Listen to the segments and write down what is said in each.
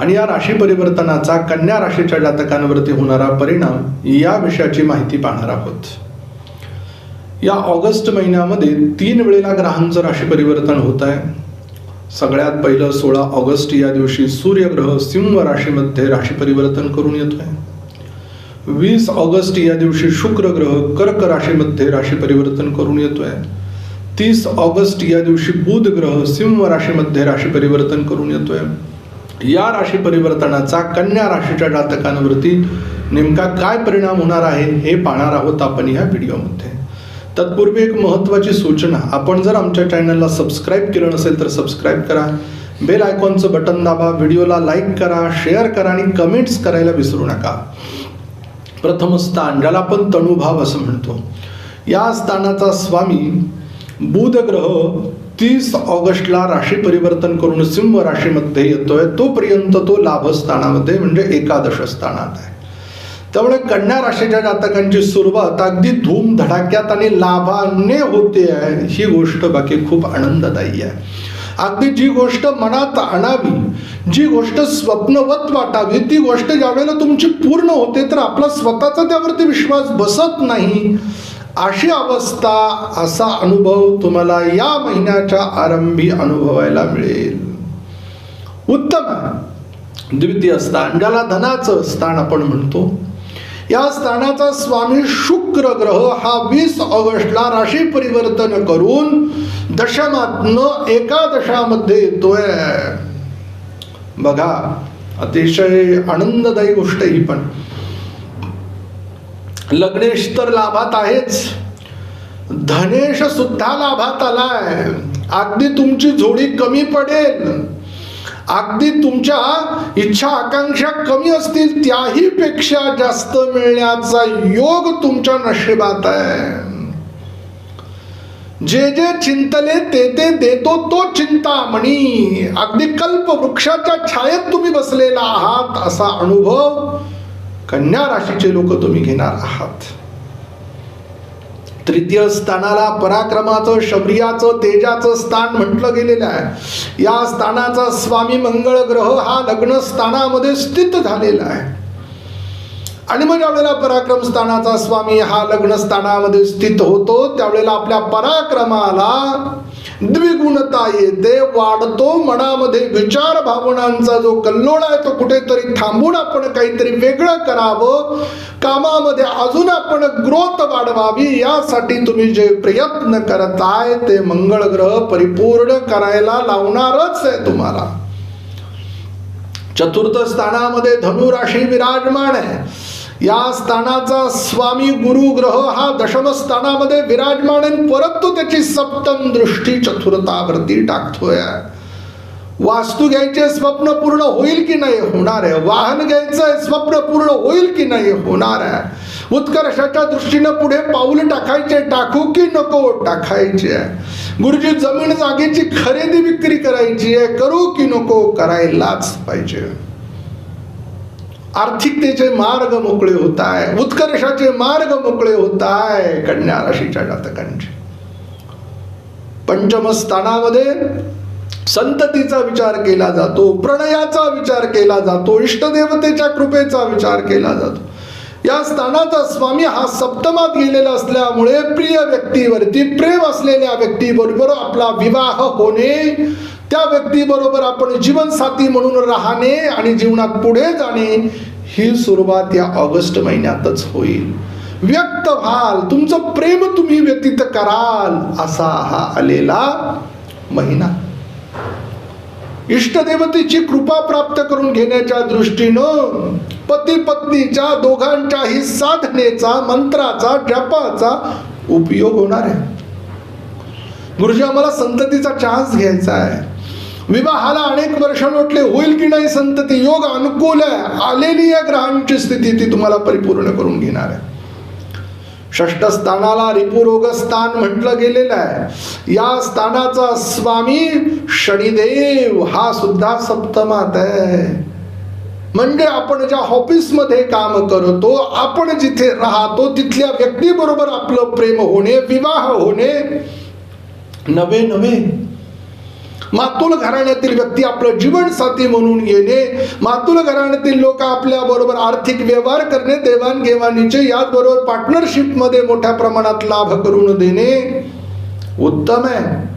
आणि या राशी परिवर्तनाचा कन्या राशीच्या जातकांवरती होणारा परिणाम या विषयाची माहिती पाहणार आहोत. या ऑगस्ट महिन्यामध्ये तीन वेळेला ग्रहांचं राशी परिवर्तन होत आहे. सगळ्यात पहिलं सोळा ऑगस्ट या दिवशी सूर्यग्रह सिंह राशीमध्ये राशी परिवर्तन करून येतोय. वीस ऑगस्ट या दिवशी शुक्र ग्रह कर्क राशीमध्ये राशी परिवर्तन करून येतोय. तीस ऑगस्ट या दिवशी बुध ग्रह सिंह राशीमध्ये राशी परिवर्तन करून येतोय. या राशी परिवर्तनाचा कन्या राशीच्या जातकांवरती नेमका काय परिणाम होणार आहे हे पाहणार आहोत आपण या व्हिडिओमध्ये. तत्पूर्वी एक महत्त्वाची सूचना आपण जर आमच्या चॅनलला सबस्क्राईब केलं नसेल तर सबस्क्राईब करा बेल आयकॉनचं बटन दाबा व्हिडिओला लाईक करा शेअर करा आणि कमेंट्स करायला विसरू नका. प्रथम स्थान ज्याला आपण तणुभाव असं म्हणतो. या स्थानाचा स्वामी बुध ग्रह तीस ऑगस्टला राशी परिवर्तन करून सिंह राशीमध्ये येतोय. तोपर्यंत तो लाभस्थानामध्ये म्हणजे एकादश स्थानात आहे. त्यामुळे कन्या राशीच्या जातकांची सुरुवात अगदी धूम धडाक्यात आणि लाभाने होते आहे ही गोष्ट बाकी खूप आनंददायी आहे. अगदी जी गोष्ट मनात आणावी जी गोष्ट स्वप्नवत वाटावी ती गोष्ट ज्यावेळेला तुमची पूर्ण होते तर आपला स्वतःचा त्यावरती विश्वास बसत नाही. अशी अवस्था असा अनुभव तुम्हाला या महिन्याच्या आरंभी अनुभवायला मिळेल. उत्तम. द्वितीय स्थान ज्याला धनाचं स्थान आपण म्हणतो. या स्थानाचा स्वामी शुक्र ग्रह हा वीस ऑगस्टला राशी परिवर्तन करून दशमातन एकादशामध्ये येतोय. बघा अतिशय आनंददायी गोष्ट ही पण. लग्नेश तर लाभात आहेच. धनेश सुद्धा लाभात आलाय. अगदी तुमची जोडी कमी पडेल. अगदी तुमच्या इच्छा आकांक्षा कमी असतील त्याही पेक्षा जास्त मिळण्याचा योग तुमच्या नशिबात आहे. जे जे चिंतले ते ते देतो तो चिंता म्हणी अगदी कल्प वृक्षाच्या छायेत तुम्ही बसलेला आहात असा अनुभव कन्या राशीचे लोक तुम्ही घेणार आहात. तृतीय स्थानाला पराक्रमाचं शबरियाचं तेजाचं स्थान म्हटलं गेलेलं आहे. या स्थानाचा स्वामी मंगळ ग्रह हा लग्न स्थानामध्ये स्थित झालेला आहे. आणि मग ज्यावेळेला पराक्रम स्थानाचा स्वामी हा लग्न स्थानामध्ये स्थित होतो त्यावेळेला आपल्या पराक्रमाला द्विगुणता येते वाढतो मनामध्ये विचार भावनांचा जो कल्लोळ आहे तो कुठेतरी थांबून आपण काहीतरी वेगळं करावं कामामध्ये अजून आपण ग्रोथ वाढवावी यासाठी तुम्ही जे प्रयत्न करताय ते मंगळ ग्रह परिपूर्ण करायला लावणारच आहे तुम्हाला. चतुर्थ स्थानामध्ये धनु राशी विराजमान आहे. या स्थानाचा स्वामी गुरु ग्रह हा दशम स्थानामध्ये विराजमान परत परंतु त्याची सप्तम दृष्टी चतुर्थावरती टाकतोय. वास्तू घ्यायचे स्वप्न पूर्ण होईल की नाही होणार आहे. वाहन घ्यायचंय स्वप्न पूर्ण होईल की नाही होणार आहे. उत्कर्षाच्या दृष्टीनं पुढे पाऊल टाकायचे टाकू की नको टाकायचे. गुरुजी जमीन जागेची खरेदी विक्री करायची आहे. करू की नको करायलाच पाहिजे. आर्थिकतेचे मार्ग मोकळे होत आहे उत्कर्षाचे मार्ग मोकळे होत आहे कन्या राशीच्या जातकांचे. पंचमस्थानामध्ये संततीचा विचार केला जातो प्रणयाचा विचार केला जातो इष्टदेवतेच्या कृपेचा विचार केला जातो. या स्थानाचा स्वामी हा सप्तमात गेलेला असल्यामुळे प्रिय व्यक्तीवरती प्रेम असलेल्या व्यक्तीबरोबर आपला विवाह होणे त्या व्यक्तीबरोबर आपण जीवनसाथी म्हणून राहणे आणि जीवनात पुढे जाणे ही सुरुवात या ऑगस्ट महिन्यातच होईल. व्यक्त व्हाल तुमचं प्रेम तुम्ही व्यतीत कराल असा हा आलेला महिना. इष्टदेवतेची कृपा प्राप्त करून घेण्याच्या दृष्टीनं पती पत्नीच्या दोघांच्याही साधनेचा मंत्राचा जपाचा उपयोग होणार आहे. गुरुजी आम्हाला संततीचा चान्स घ्यायचा आहे. विवाहाला अनेक वर्ष लोटले. होईल की नाही संतती योग अनुकूल आहे. आलेली या ग्रहांची स्थिती ती तुम्हाला परिपूर्ण करून घेणार आहे. षष्ट स्थानाला रिपुरोग स्थान म्हटलं गेलेलं आहे. या स्थानाचा स्वामी शनिदेव हा सुद्धा सप्तमात आहे. म्हणजे आपण ज्या ऑफिसमध्ये काम करतो आपण जिथे राहतो तिथल्या व्यक्तीबरोबर आपलं प्रेम होणे विवाह होणे नवे नवे मातुल घराण्यातील व्यक्ती आपलं जीवनसाथी म्हणून येणे. मातुल घराण्यातील लोक आपल्या बरोबर आर्थिक व्यवहार करणे देवाणघेवाणीचे याचबरोबर पार्टनरशिपमध्ये मोठ्या प्रमाणात लाभ करून देणे. उत्तम आहे.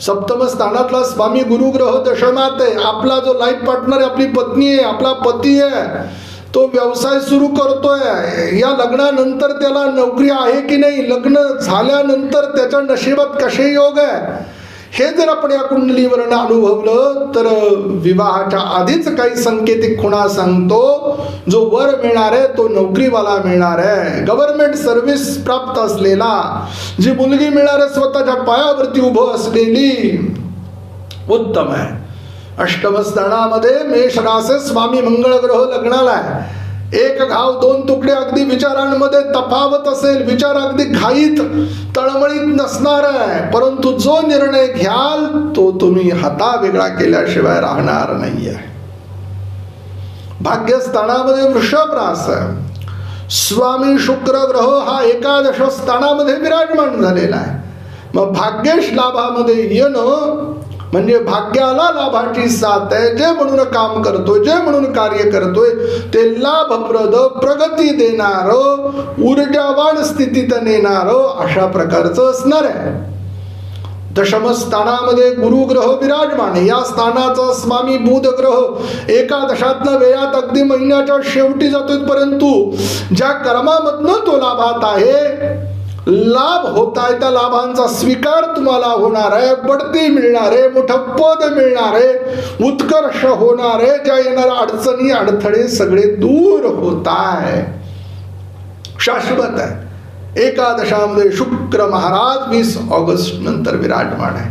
सप्तम स्थानातला स्वामी गुरुग्रह दशमात आहे. आपला जो लाईफ पार्टनर आहे आपली पत्नी आहे आपला पती आहे तो व्यवसाय सुरू करतोय. या लग्नानंतर त्याला नोकरी आहे की नाही लग्न झाल्यानंतर त्याच्या नशिबात कसे योग आहे? हे जर आपण या कुंडलीवरनं अनुभवलं तर विवाहाच्या आधीच काही संकेतिक खुणा सांगतो जो वर मिळणार आहे तो नोकरीवाला मिळणार आहे. गव्हर्नमेंट सर्व्हिस प्राप्त असलेला जी मुलगी मिळणार आहे स्वतःच्या पायावरती उभं असलेली उत्तम आहे. अष्टमस्थानामध्ये मेष रासे स्वामी मंगळ ग्रह लग्नाला आहे. एक घाव दोन तुकडे अगदी विचारांमध्ये तफावत असेल विचार अगदी घाईत तळमळीत नसणार आहे. परंतु जो निर्णय घ्याल तो तुम्ही हाता वेगळा केल्याशिवाय राहणार नाही आहे भाग्यस्थानामध्ये वृषभ रास आहे. स्वामी शुक्र ग्रह हा एकादश स्थानामध्ये विराजमान झालेला आहे. मग भाग्येश लाभामध्ये येणं म्हणजे भाग्याला लाभाची साथ आहे. जे म्हणून काम करतोय जे म्हणून कार्य करतोय ते लाभप्रद प्रगती देणार ऊर्जावान स्थितीत नेणार अशा प्रकारचं असणार आहे. दशम स्थानामध्ये गुरु ग्रह विराजमान. या स्थानाचा स्वामी बुध ग्रह एकादशातनं वेळात अगदी महिन्याच्या शेवटी जातोय परंतु ज्या कर्मामधनं तो लाभात आहे लाभ होत आहे त्या लाभांचा स्वीकार तुम्हाला होणार आहे बढती मिळणार आहे मोठं पद मिळणार आहे उत्कर्ष होणार आहे ज्या येणाऱ्या अडचणी अडथळे सगळे दूर होत आहे. शाश्वत आहे. एकादशामध्ये शुक्र महाराज वीस ऑगस्ट नंतर विराजमान आहे.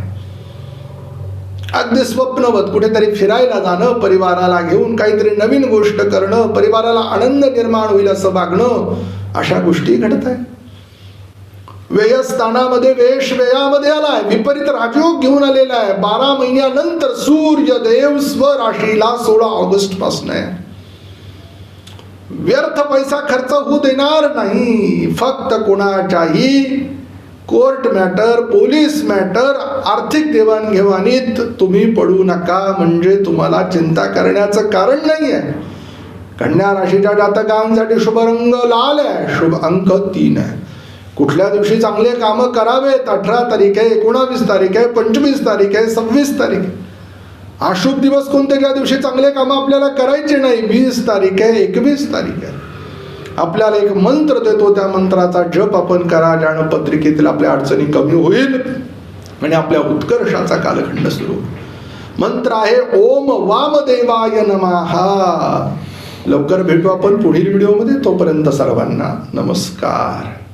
अगदी स्वप्नवत कुठेतरी फिरायला जाणं परिवाराला घेऊन काहीतरी नवीन गोष्ट करणं परिवाराला आनंद निर्माण होईल असं वागणं अशा गोष्टी घडत आहे व्ययस्थानामध्ये वेश व्ययामध्ये आलाय. विपरीत राजयोग घेऊन आलेला आहे. बारा महिन्यानंतर सूर्य देव स्वराशीला सोळा ऑगस्टपासून आहे. व्यर्थ पैसा खर्च होऊ देणार नाही. फक्त कोणाच्याही कोर्ट मॅटर पोलीस मॅटर आर्थिक देवाणघेवाणीत तुम्ही पडू नका. म्हणजे तुम्हाला चिंता करण्याचं कारण नाही आहे. कन्या राशीच्या जातकांसाठी शुभ रंग लाल आहे. शुभ अंक तीन आहे. कुठल्या दिवशी चांगले कामं करावेत? अठरा तारीख आहे एकोणावीस तारीख आहे पंचवीस तारीख आहे सव्वीस तारीख आहे. अशुभ दिवस कोणते? ज्या दिवशी चांगले कामं आपल्याला करायचे नाही वीस तारीख आहे एकवीस तारीख आहे. आपल्याला एक मंत्र देतो त्या मंत्राचा जप आपण करा ज्यानं पत्रिकेतील आपल्या अडचणी कमी होईल आणि आपल्या उत्कर्षाचा कालखंड सुरू मंत्र आहे ओम वामदेवाय नमहा. लवकर भेटू आपण पुढील व्हिडिओमध्ये. तोपर्यंत सर्वांना नमस्कार.